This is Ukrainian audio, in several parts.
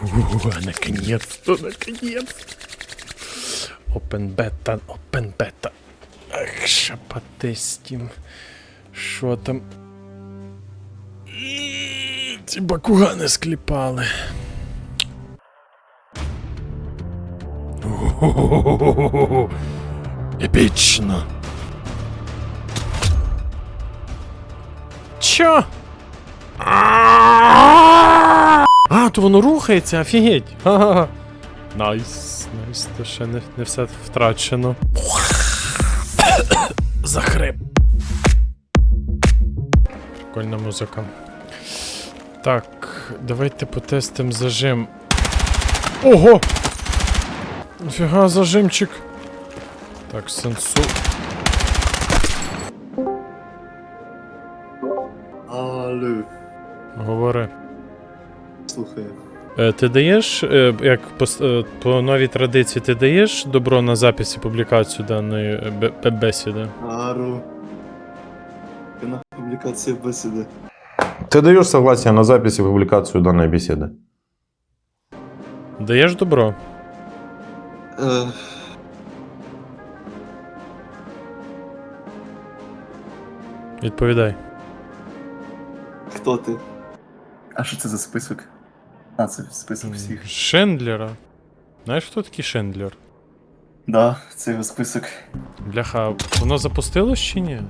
Наконец-то, наконец-то. Open beta, open beta. Ах, шапатистім. Що там? Ці бакугани скліпали. Епічно. Чо? А, то воно рухається, офігеть. Ха-ха-ха. Найс, найс, то ще не, не все втрачено. Захрип. Прикольна музика. Так, давайте потестимо зажим. Ого! Нафіга зажимчик. Так, сенсу. ти даєш, е, як по, с- е, по новій традиції, ти даєш добро на запис і публікацію даної е, бе- бе- бесіди? Ару. На публикация беседы. Ты даешь согласие на запись и публикацию данной беседы? Даєш добро? Э, Відповідай. хто ти? А що це за список? А, це список всіх. Шендлера. Знаєш, хто такий Шендлер? Да, це його список. Бляха, воно запустилось чи ні?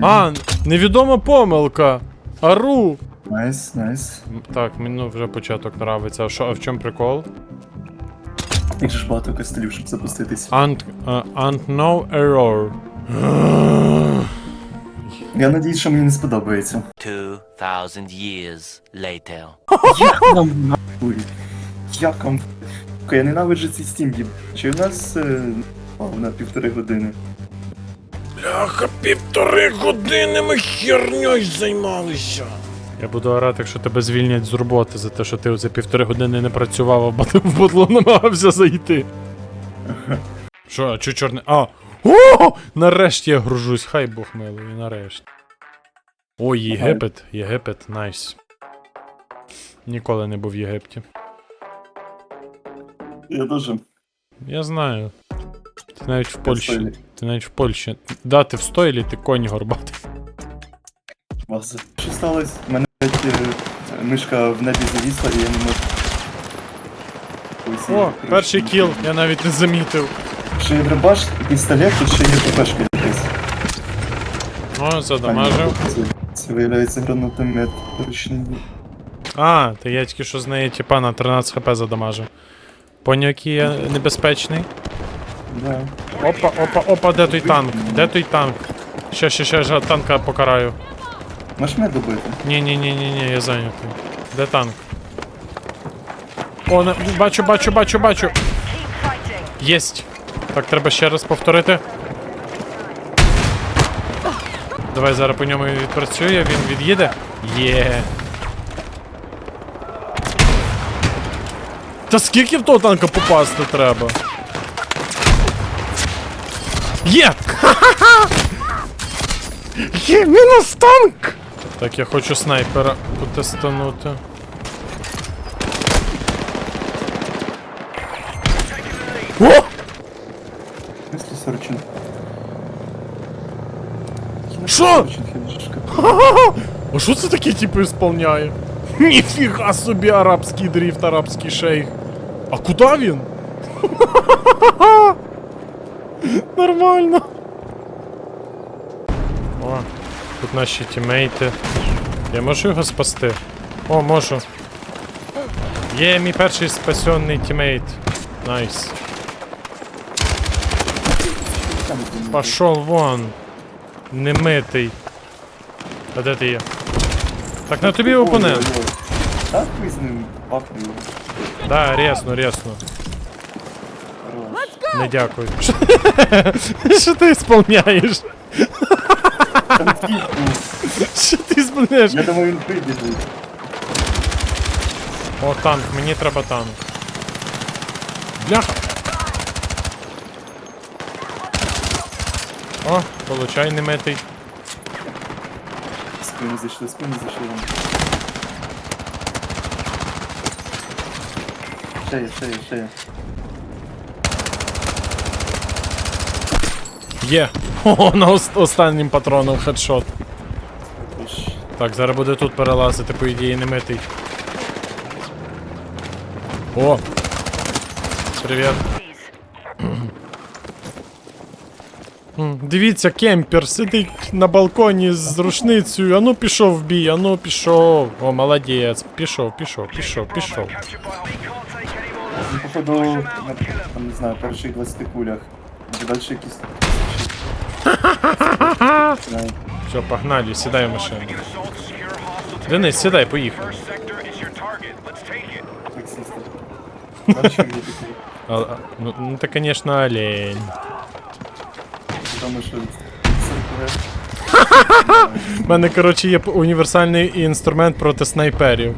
А, невідома помилка! Ару! Найс, найс. Так, мені вже початок нравиться. А що, а в чому прикол? Їх же ж багато костелів, щоб запуститись. Ant, uh, ant no error. Я надіюсь, що мені не сподобається. 2,000 years later. Як вам нахуй? Як вам? Я ненавиджу ці стім'ї. Чи у нас е, о, на півтори години? Бляха, півтори години ми херньою займалися. Я буду орати, якщо тебе звільнять з роботи за те, що ти за півтори години не працював, а в ботло намагався зайти. Що, а чо чорне. А! О! Нарешті я гружусь, хай Бог милує, нарешті. Ой, Єгипет, Єгипет, найс. Ніколи не був в Єгипті. Я дуже. Я знаю. Ти навіть в Польщі. Ти навіть в Польщі. Да, ти в стойлі, ти конь горбатий. Що сталося? У мене е, мишка в небі завісла і я не можу. О, перший кіл, я навіть не замітив. Ще є дробаш, пістолет, ще є ППшка якась. О, задамажив. Це, це виявляється гранатомет ручний. А, та я тільки що з неї типа на 13 хп задамажив. Поняв, який я небезпечний. Да. Опа, опа, опа, де той танк? Де той танк? Ще, ще, ще, ще танка покараю. Можеш мене добити? Ні, ні, ні, ні, ні, я зайнятий. Де танк? О, не, бачу, бачу, бачу, бачу. Єсть. Так, треба ще раз повторити. Давай зараз по ньому відпрацює, він від'їде. Є. Та скільки в того танка попасти треба? Є! Є, мінус танк! Так, я хочу снайпера потестанути. О! Мислі Сорчин. Що? А що це таке, типу, ісполняє? Ніфіга собі арабський дріфт, арабський шейх. А куди він? Нормально. О, тут наші тімейти. Я можу його спасти? О, можу. Є мій перший спасенний тімейт. Найс. Пошел вон. Немитий. А де ти є? Так на тобі опонент. Так ви з ним пахнули. Да, рясно, рясно. Хорош. Не дякую. Що ти ісполняєш? Там тіп був. Що ти ісполняєш? Я думаю, він прибіжить. О, танк, мені треба танк. Бляха. О, получай немитий. Спину зайшли, спину зайшли. ще є, ще є, ще є. Є. О, на ост- останнім патроном хедшот. Так, зараз буде тут перелазити, по ідеї, не митий. О! Привіт. Дивіться, кемпер сидить на балконі з рушницею. Ану пішов в бій, ану пішов. О, молодець. Пішов, пішов, пішов, пішов. Ну, походу, на, там, не знаю, перших 20 кулях. Вже далі якісь... Знаю, Все, погнали, сідай в машину. Денис, сідай, поїхали. таксисти. Дальше є такі, А, а, ну, ну ти, конечно, олень. Тому що... У мене, коротше, є універсальний інструмент проти снайперів.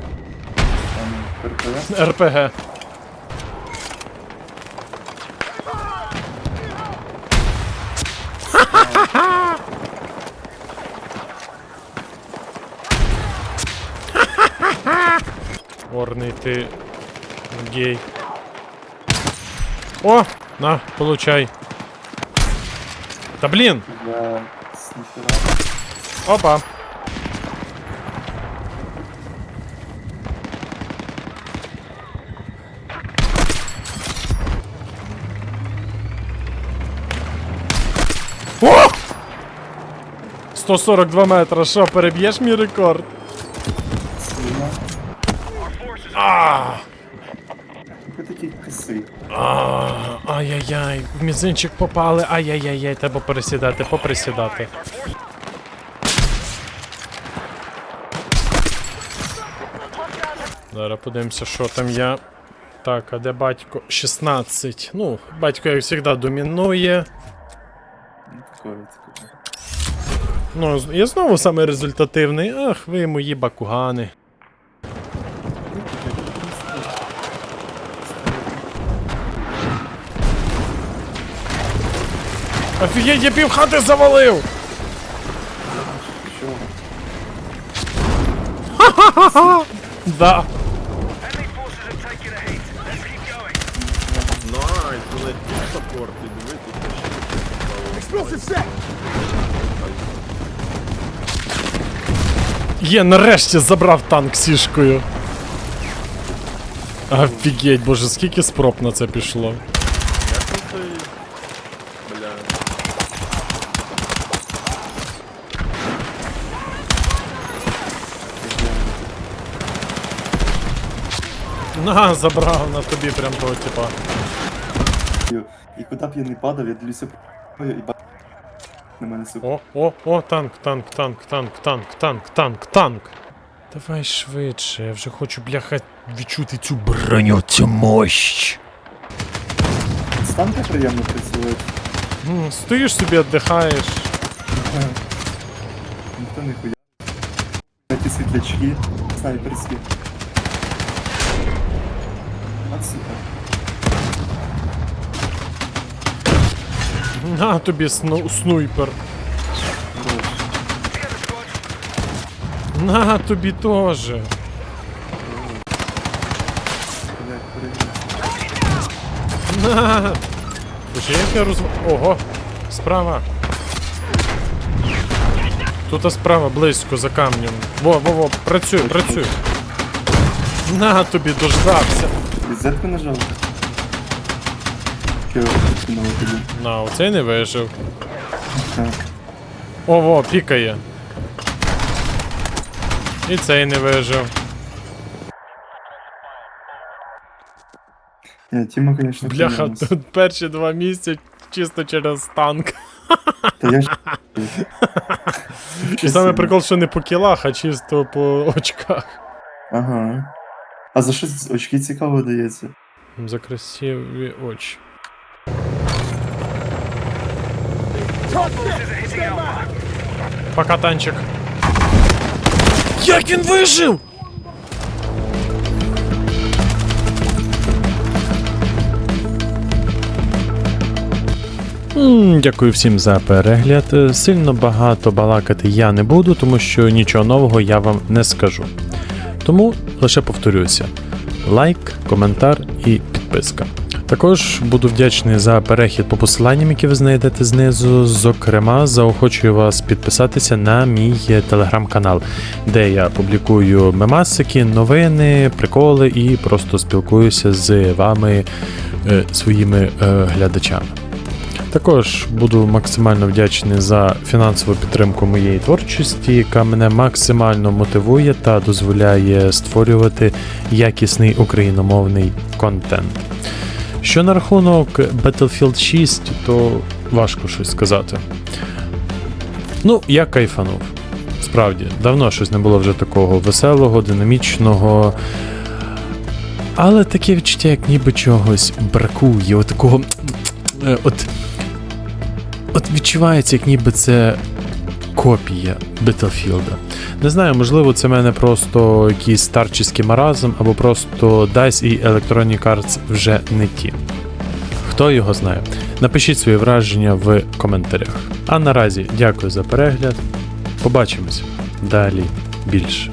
РПГ. Орний ти гей. О! На, получай. Та блін! для снайпера. Опа! О! 142 метра, що, переб'єш мій рекорд? Сильно. А, А, ай-яй-яй, в мізинчик попали, ай-яй-яй, треба пересідати, поприсідати. Зараз подивимося, що там я. Так, а де батько? 16. Ну, батько, як завжди, домінує. Ну, я знову саме результативний. Ах, ви мої бакугани. Офігеть, я пів хати завалив! Що? Да. Найс, вони ті саппорт, диви тут. Є, нарешті забрав танк сішкою. Офігеть, боже, скільки спроб на це пішло. Як тут цей... Бля. На, забрав на тобі прям того, типа. І куди б я не падав, я дивлюся і ба... На мене сука. О, о, о, танк, танк, танк, танк, танк, танк, танк, танк. Давай швидше, я вже хочу, бляха, відчути цю броню, цю мощь. Станки приємно працюють. М, Стоїш собі, віддихаєш. Ніхто не хуя. Ті світлячки снайперські. Сука. На тобі сну- снуйпер. На тобі теж. На. Слушай, як я роз... Ого, справа. Тут справа близько за камнем. Во, во, во, працюй, працюй. На тобі дождався. Візетку нажав. Чого на виході? На, оцей не вижив. Ага. О, во, пікає. І цей не вижив. Ні, Тіма, конечно, Бляха, тут перші два місця чисто через танк. Та я ж... І саме прикол, що не по кілах, а чисто по очках. Ага. А за що ці очки цікаво дається? За красиві очі. Пока танчик. Як він вижив? Дякую всім за перегляд. Сильно багато балакати я не буду, тому що нічого нового я вам не скажу. Тому лише повторюся. лайк, коментар і підписка. Також буду вдячний за перехід по посиланням, які ви знайдете знизу. Зокрема, заохочую вас підписатися на мій телеграм-канал, де я публікую мемасики, новини, приколи і просто спілкуюся з вами, е, своїми е, глядачами. Також буду максимально вдячний за фінансову підтримку моєї творчості, яка мене максимально мотивує та дозволяє створювати якісний україномовний контент. Що на рахунок Battlefield 6, то важко щось сказати. Ну, я кайфанув. Справді, давно щось не було вже такого веселого, динамічного. Але таке відчуття, як ніби чогось бракує. От такого. е, От, от відчувається, як ніби це копія Battlefield. Не знаю, можливо, це в мене просто якийсь старчиський маразм, або просто DICE і Electronic Arts вже не ті. Хто його знає? Напишіть свої враження в коментарях. А наразі дякую за перегляд. Побачимось далі більше.